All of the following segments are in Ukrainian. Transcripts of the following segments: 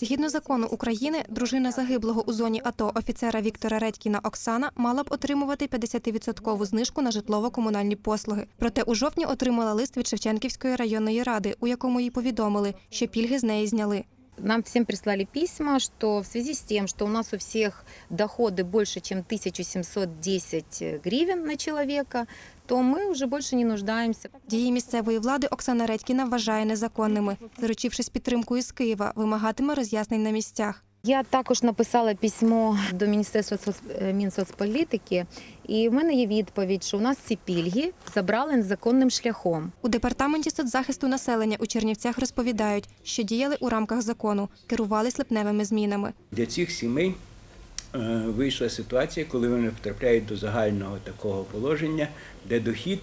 Згідно закону України, дружина загиблого у зоні АТО офіцера Віктора Редькіна Оксана мала б отримувати 50% знижку на житлово-комунальні послуги. Проте у жовтні отримала лист від Шевченківської районної ради, у якому їй повідомили, що пільги з неї зняли. Нам всем прислали письма, что в связи с тем, что у нас у всех доходы больше, чем 1710 гривен на человека, то ми вже більше не нуждаємося. Дії місцевої влади Оксана Редькіна вважає незаконними. Заручившись підтримкою з Києва, вимагатиме роз'яснень на місцях. Я також написала письмо до Міністерства соц- е, Мінсоцполітики, і в мене є відповідь, що у нас ці пільги забрали незаконним шляхом. У департаменті соцзахисту населення у Чернівцях розповідають, що діяли у рамках закону, керувались липневими змінами. Для цих сімей е, вийшла ситуація, коли вони потрапляють до загального такого положення, де дохід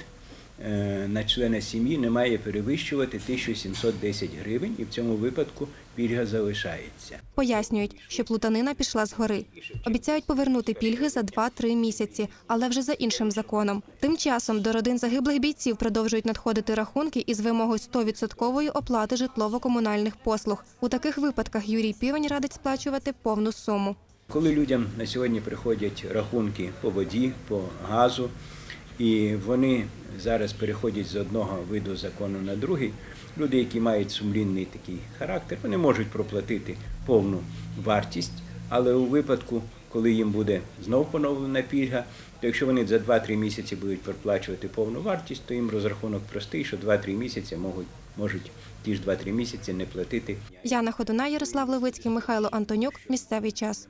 на члена сім'ї не має перевищувати 1710 гривень, і в цьому випадку пільга залишається. Пояснюють, що плутанина пішла згори. Обіцяють повернути пільги за 2-3 місяці, але вже за іншим законом. Тим часом до родин загиблих бійців продовжують надходити рахунки із вимогою 100% оплати житлово-комунальних послуг. У таких випадках Юрій Півень радить сплачувати повну суму. Коли людям на сьогодні приходять рахунки по воді, по газу, і вони зараз переходять з одного виду закону на другий, люди, які мають сумлінний такий характер, вони можуть проплатити повну вартість, але у випадку, коли їм буде знов поновлена пільга, то якщо вони за 2-3 місяці будуть проплачувати повну вартість, то їм розрахунок простий, що 2-3 місяці можуть, можуть ті ж 2-3 місяці не платити. Яна Ходуна, Ярослав Левицький, Михайло Антонюк. Місцевий час.